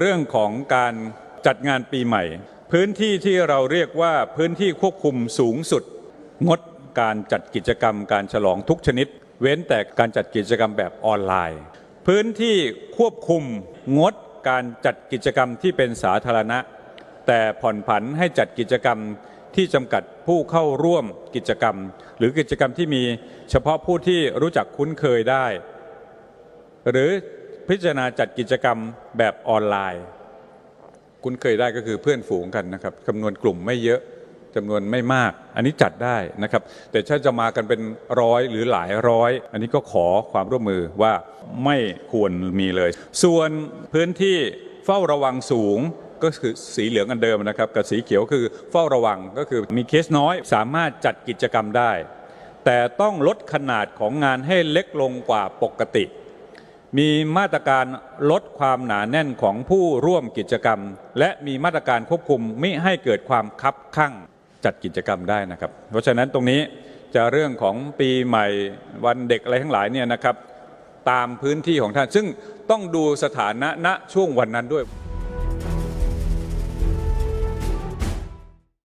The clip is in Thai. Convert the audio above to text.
เรื่องของการจัดงานปีใหม่ พื้นที่ที่เราเรียกว่าพื้นที่ควบคุมสูงสุด งดการจัดกิจกรรมการฉลองทุกชนิด เว้นแต่การจัดกิจกรรมแบบออนไลน์ พื้นที่ควบคุมงดการจัดกิจกรรมที่เป็นสาธารณะ แต่ผ่อนผันให้จัดกิจกรรมที่จำกัดผู้เข้าร่วมกิจกรรม หรือกิจกรรมที่มีเฉพาะผู้ที่รู้จักคุ้นเคยได้ หรือ พิจารณาจัดกิจกรรมแบบออนไลน์ คุ้นเคยได้ก็คือเพื่อนฝูงกันนะครับจำนวนกลุ่มไม่เยอะจำนวนไม่มาก อันนี้จัดได้นะครับ แต่ถ้าจะมากันเป็นร้อยหรือหลายร้อย อันนี้ก็ขอความร่วมมือว่าไม่ควรมีเลย ส่วนพื้นที่เฝ้าระวังสูงก็คือสีเหลืองอันเดิมนะครับ กับสีเขียวคือเฝ้าระวังก็คือมีเคสน้อย สามารถจัดกิจกรรมได้ แต่ต้องลดขนาดของงานให้เล็กลงกว่าปกติ มีมาตรการลดความหนาแน่นของผู้ร่วมกิจกรรม และมีมาตรการควบคุมไม่ให้เกิดความคับข้างจัดกิจกรรมได้นะครับ เพราะฉะนั้นตรงนี้จะเรื่องของปีใหม่วันเด็กอะไรทั้งหลายเนี่ยนะครับ ตามพื้นที่ของท่าน ซึ่งต้องดูสถานะณช่วงวันนั้นด้วย